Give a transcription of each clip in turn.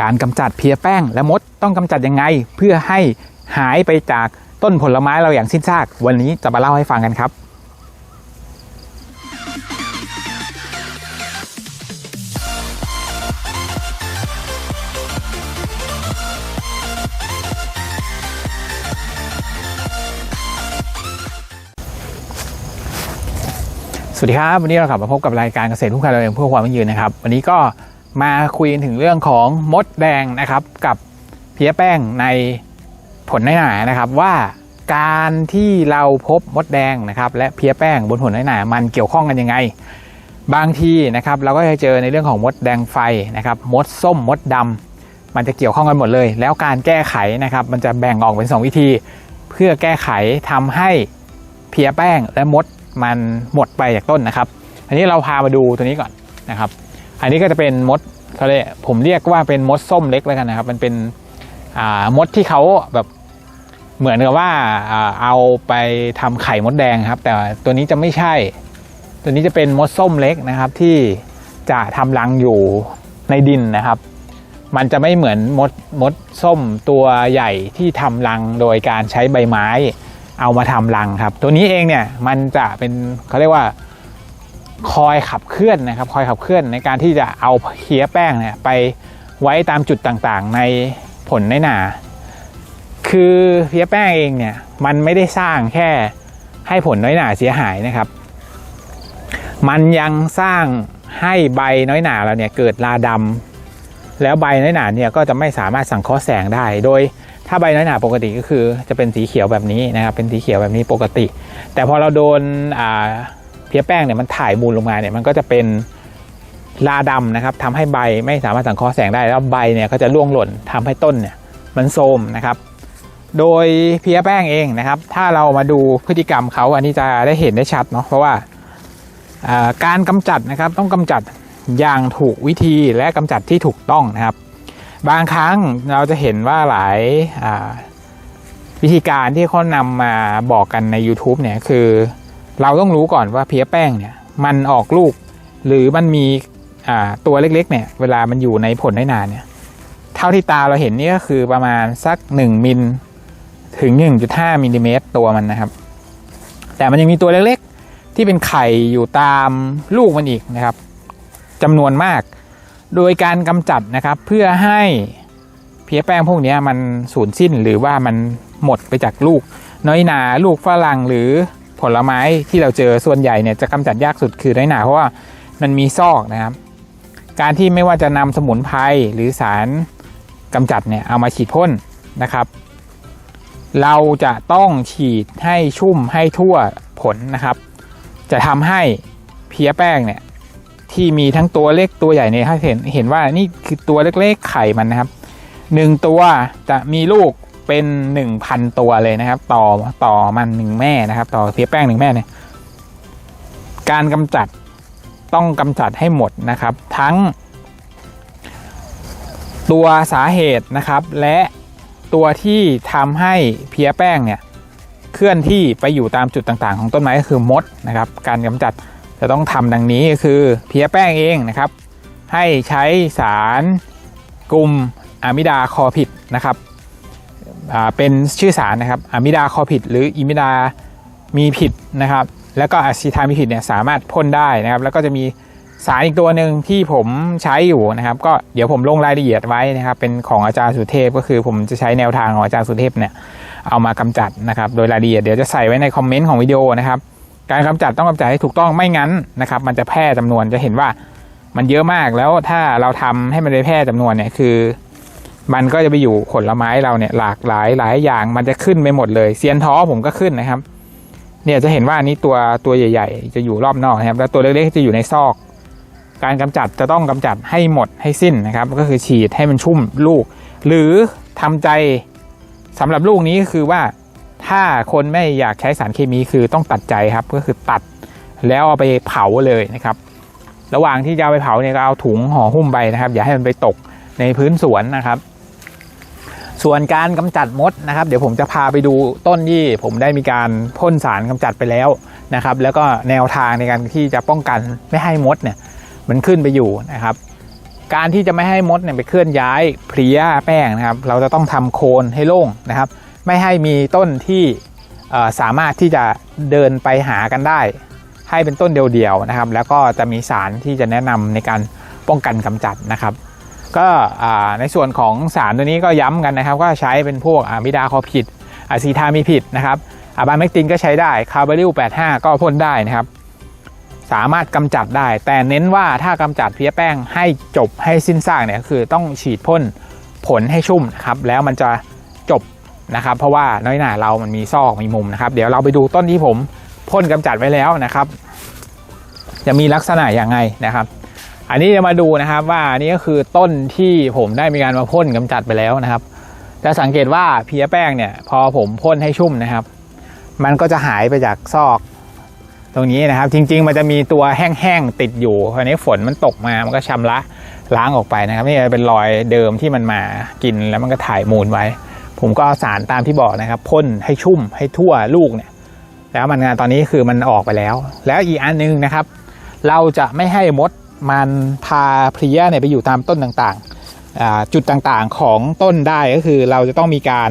การกำจัดเพลียแป้งและมดต้องกำจัดยังไง เพื่อให้หายไปจากต้นผลไม้เราอย่างสิ้นซาก วันนี้จะมาเล่าให้ฟังกันครับ สวัสดีครับ วันนี้เรากลับมาพบกับรายการเกษตรทุกการเราเองเพื่อความยั่งยืนนะครับ วันนี้ก็ มาคุยถึงเรื่องของมดแดงนะครับ กับเพี้ยแป้งในผลน้อยหนานะครับว่าการที่เราพบมดแดงนะครับ และเพี้ยแป้งบนผลน้อยหนามันเกี่ยวข้องกันยังไง บางทีนะครับ เราก็จะเจอในเรื่องของมดแดงไฟนะครับ มดส้มมดดำมันจะเกี่ยวข้องกันหมดเลย แล้วการแก้ไขนะครับ มันจะแบ่งออกเป็นสองวิธี เพื่อแก้ไขทำให้เพี้ยแป้งและมดมันหมดไปจากต้นนะครับ อันนี้เราพามาดูตัวนี้ก่อนนะครับ อันนี้ก็จะเป็นมดเขาเรียกผมเรียกว่าเป็นมดส้มเล็กแล้วกันนะครับ มันเป็นมดที่เขาแบบเหมือนกับว่าอ่าเอาไปทำไข่มดแดงครับ แต่ตัวนี้จะไม่ใช่ ตัวนี้จะเป็นมดส้มเล็กนะครับ ที่จะทำรังอยู่ในดินนะครับ มันจะไม่เหมือนมดมดส้มตัวใหญ่ที่ทำรังโดยการใช้ใบไม้ เอามาทำรังครับ ตัวนี้เองเนี่ยมันจะเป็นเขาเรียกว่า คอยขับเคลื่อนนะครับคอยขับเคลื่อนในการที่จะเอาเคี้ยแป้งเนี่ยไปไว้ตามจุดต่างๆ ในผลในหนา คือเพี้ยแป้งเองเนี่ยมันไม่ได้สร้างแค่ให้ผลน้อยหนาเสียหายนะครับ มันยังสร้างให้ใบน้อยหนาเราเนี่ยเกิดราดำแล้วใบน้อยหนาเนี่ยก็จะไม่สามารถสังเคราะห์แสงได้ โดยถ้าใบน้อยหนาปกติก็คือจะเป็นสีเขียวแบบนี้นะครับ เป็นสีเขียวแบบนี้ปกติ แต่พอเราโดนอ่า เพี้ยแป้งเนี่ยมันถ่ายมูลลงมาเนี่ยมันก็จะเป็นลาดำนะครับทำให้ใบไม่สามารถสังเคราะห์แสงได้แล้วใบเนี่ยก็จะร่วงหล่นทำให้ต้นเนี่ยมันโทรมนะครับ โดยเพี้ยแป้งเองนะครับ ถ้าเรามาดูพฤติกรรมเขาอันนี้จะได้เห็นได้ชัดเนาะเพราะว่าการกำจัดนะครับต้องกำจัดอย่างถูกวิธีและกำจัดที่ถูกต้องนะครับ บางครั้งเราจะเห็นว่าหลายวิธีการที่เขานำมาบอกกันใน YouTube เนี่ยคือ เราต้องรู้ก่อนว่าเพี้ยแป้งเนี่ยมันออกลูก หรือมันมีตัวเล็กๆเนี่ยเวลามันอยู่ในผลได้นานเนี่ยเท่าที่ตาเราเห็นนี่ก็คือประมาณสัก 1มิลถึง 1.5มิลลิเมตรตัวมันนะครับ แต่มันยังมีตัวเล็กๆ ที่เป็นไข่อยู่ตามลูกมันอีกนะครับจำนวนมาก โดยการกำจัดนะครับเพื่อให้เพี้ยแป้งพวกนี้มันสูญสิ้นหรือว่ามันหมดไปจากลูก น้อยหนาลูกฝรั่งหรือ ผลไม้ที่เราเจอส่วนใหญ่เนี่ยจะกำจัดยากสุดคือน้อยหนาเพราะว่ามันมีซอกนะครับ การที่ไม่ว่าจะนำสมุนไพรหรือสารกำจัดเนี่ยเอามาฉีดพ่นนะครับ เราจะต้องฉีดให้ชุ่มให้ทั่วผลนะครับ จะทำให้เพี้ยแป้งเนี่ยที่มีทั้งตัวเล็กตัวใหญ่เนี่ยถ้าเห็นเห็นว่านี่คือตัวเล็กๆไข่มันนะครับหนึ่งตัวจะมีลูก เป็นหนึ่งพันตัวเลยนะครับ ต่อต่อมันหนึ่งแม่นะครับ ต่อเพี้ยแป้งหนึ่งแม่เนี่ยการกำจัดต้องกำจัดให้หมดนะครับ ทั้ง ตัวสาเหตุนะครับ และตัวที่ทำให้เพี้ยแป้งเนี่ยเคลื่อนที่ไปอยู่ตามจุดต่างๆ ของต้นไม้ก็คือมดนะครับ การกำจัดจะต้องทำดังนี้ก็คือเพี้ยแป้งเองนะครับ ให้ใช้สารกลุ่มอะมิดาคอพิดนะครับ เป็นชื่อสารนะครับอะมิดาคอผิด หรืออิมิดามีผิดนะครับ แล้วก็อะซิทามีผิดเนี่ยสามารถพ่นได้นะครับ แล้วก็จะมีสารอีกตัวหนึ่งที่ผมใช้อยู่นะครับ ก็เดี๋ยวผมลงรายละเอียดไว้นะครับ เป็นของอาจารย์สุเทพก็คือผมจะใช้แนวทางของอาจารย์สุเทพเนี่ยเอามากำจัดนะครับ โดยรายละเอียดเดี๋ยวจะใส่ไว้ในคอมเมนต์ของวิดีโอนะครับ การกำจัดต้องกำจัดให้ถูกต้องไม่งั้นนะครับ มันจะแพร่จำนวนจะเห็นว่ามันเยอะมากแล้วถ้าเราทำให้มันได้แพร่จำนวนเนี่ยคือ มันก็จะไปอยู่ผลไม้เราเนี่ยหลากหลายหลายอย่างมันจะขึ้นไปหมดเลยเซียนท้อผมก็ขึ้นนะครับ เนี่ยจะเห็นว่านี้ตัวตัวใหญ่ ๆ จะอยู่รอบนอกนะครับ แล้วตัวเล็กๆจะอยู่ในซอก การกำจัดจะต้องกำจัดให้หมดให้สิ้นนะครับ ก็คือฉีดให้มันชุ่มลูก หรือทำใจสำหรับลูกนี้ก็คือว่าถ้าคนไม่อยากใช้สารเคมีคือต้องตัดใจครับ ก็คือตัดแล้วเอาไปเผาเลยนะครับ ระหว่างที่จะเอาไปเผาเนี่ยก็เอาถุงห่อหุ้มไปนะครับ อย่าให้มันไปตกในพื้นสวนนะครับ ส่วนการกำจัดมดนะครับ เดี๋ยวผมจะพาไปดูต้นที่ผมได้มีการพ่นสารกำจัดไปแล้วนะครับ แล้วก็แนวทางในการที่จะป้องกันไม่ให้มดเนี่ยมันขึ้นไปอยู่นะครับ การที่จะไม่ให้มดเนี่ยไปเคลื่อนย้ายเพลียแป้งนะครับ เราจะต้องทำโคนให้โล่งนะครับ ไม่ให้มีต้นที่สามารถที่จะเดินไปหากันได้ ให้เป็นต้นเดียวๆนะครับ แล้วก็จะมีสารที่จะแนะนำในการป้องกันกำจัดนะครับ ก็ในส่วนของสารตัวนี้ก็ย้ำกันนะครับ ก็ใช้เป็นพวกอะมิดาคอผิดอะซีทามีผิดนะครับอะบาเมกตินก็ใช้ได้คาร์บอริล85 ก็พ่นได้นะครับ สามารถกำจัดได้ แต่เน้นว่าถ้ากำจัดเพี้ยแป้งให้จบให้สิ้นซากเนี่ยคือต้องฉีดพ่นผลให้ชุ่มนะครับแล้วมันจะจบนะครับ เพราะว่าน้อยหน่าเรามันมีซอกมีมุมนะครับ เดี๋ยวเราไปดูต้นที่ผมพ่นกำจัดไว้แล้วนะครับ จะมีลักษณะอย่างไงนะครับ อันนี้จะมาดูนะครับว่าอันนี้ก็คือต้นที่ผมได้มีการมาพ่นกำจัดไปแล้วนะครับ จะสังเกตว่าเพียแป้งเนี่ย พอผมพ่นให้ชุ่มนะครับ มันก็จะหายไปจากซอก ตรงนี้นะครับ จริง ๆ มันจะมีตัวแห้งๆติดอยู่คราวนี้ฝนมันตกมามันก็ชำระล้างออกไปนะครับ นี่เป็นรอยเดิมที่มันมากินแล้วมันก็ถ่ายมูลไว้ ผมก็เอาสารตามที่บอกนะครับพ่นให้ชุ่มให้ทั่วลูกเนี่ยแล้วมันงานตอนนี้คือมันออกไปแล้ว แล้วอีกอันหนึงนะครับ เราจะไม่ให้มด มันพาเพลียเนี่ยไปอยู่ตามต้นต่างๆ จุดต่างๆของต้นได้ก็คือเราจะต้องมีการ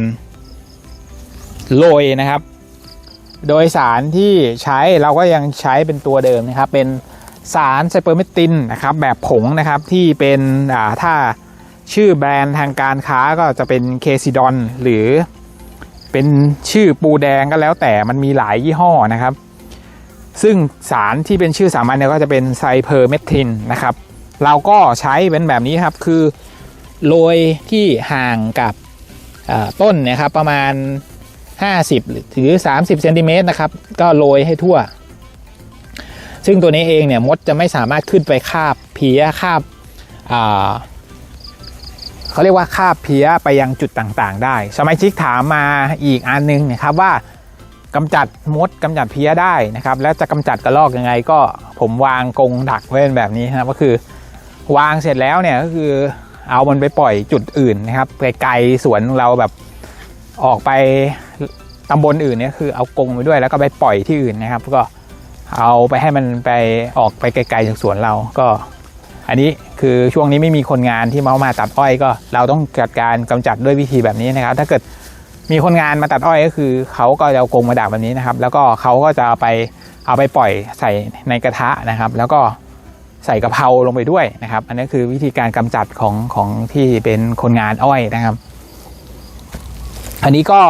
โรยนะครับ โดยสารที่ใช้เราก็ยังใช้เป็นตัวเดิมนะครับ เป็นสารไซเปอร์เมตินนะครับแบบผงนะครับที่เป็นถ้าชื่อแบรนด์ทางการค้าก็จะเป็นเคซิดอนหรือเป็นชื่อปูแดงก็แล้วแต่มันมีหลายยี่ห้อนะครับ ซึ่งสารที่เป็นชื่อสามัญเนี่ยก็จะเป็นไซเพอร์เมทินนะครับ เราก็ใช้เป็นแบบนี้ครับ คือโรยที่ห่างกับต้นนะครับประมาณ 50 หรือ 30เซนติเมตรนะครับ ก็โรยให้ทั่ว ซึ่งตัวนี้เองเนี่ยมดจะไม่สามารถขึ้นไปคาบเพี้ยคาบเขาเรียกว่าคาบเพี้ยไปยังจุดต่างๆ ได้ สมาชิกถามมาอีกอันนึงนะครับว่า กำจัดมดกำจัดเพี้ยได้นะครับ แล้วจะกำจัดกระรอกยังไง ก็ผมวางกรงดักไว้เป็นแบบนี้นะครับก็คือวางเสร็จแล้วเนี่ยก็คือเอามันไปปล่อยจุดอื่นนะครับไกลๆสวนเราแบบออกไปตำบลอื่นเนี่ยคือเอากรงไปด้วยแล้วก็ไปปล่อยที่อื่นนะครับ ก็เอาไปให้มันไปออกไปไกลๆจากสวนเราก็ อันนี้คือช่วงนี้ไม่มีคนงานที่มามาตัดอ้อยก็ เราต้องจัดการกำจัดด้วยวิธีแบบนี้นะครับ ถ้าเกิด มีคนงานมาตัดอ้อยก็คือเขาก็จะเอากรงมาดักแบบนี้นะครับ แล้วก็เขาก็จะเอาไปเอาไปปล่อยใส่ในกระทะนะครับ แล้วก็ใส่กะเพราลงไปด้วยนะครับ อันนี้คือวิธีการกำจัดของของที่เป็นคนงานอ้อยนะครับ อันนี้ก็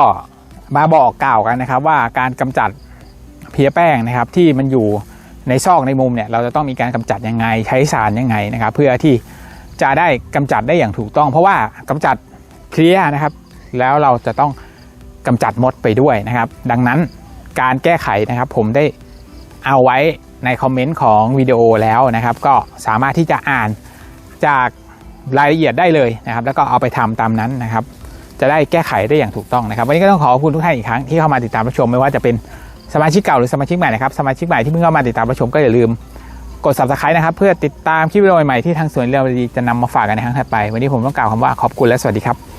มาบอกกล่าวกันนะครับ ว่าการกำจัดเพลี้ยแป้งนะครับ ที่มันอยู่ในซอกในมุมเนี่ย เราจะต้องมีการกำจัดยังไงใช้สารยังไงนะครับ เพื่อที่จะได้กำจัดได้อย่างถูกต้อง เพราะว่ากำจัดเพลี้ยนะครับ แล้วเราจะต้อง กำจัดมดไปด้วยนะครับ ดังนั้นการแก้ไขนะครับผมได้เอาไว้ในคอมเมนต์ของวิดีโอแล้วนะครับ ก็สามารถที่จะอ่านจากรายละเอียดได้เลยนะครับ แล้วก็เอาไปทำตามนั้นนะครับ จะได้แก้ไขได้อย่างถูกต้องนะครับ วันนี้ก็ต้องขอขอบคุณทุกท่านอีกครั้งที่เข้ามาติดตามรับชมไม่ว่าจะเป็นสมาชิกเก่าหรือสมาชิกใหม่นะครับสมาชิกใหม่ที่เพิ่งเข้ามาติดตามรับชมก็อย่าลืมกด subscribe นะครับ เพื่อติดตามคลิปวิดีโอใหม่ๆที่ทางสวนเรียวดีจะนำมาฝากกันในครั้งถัดไป วันนี้ผมต้องกล่าวคำว่าขอบคุณและสวัสดีครับ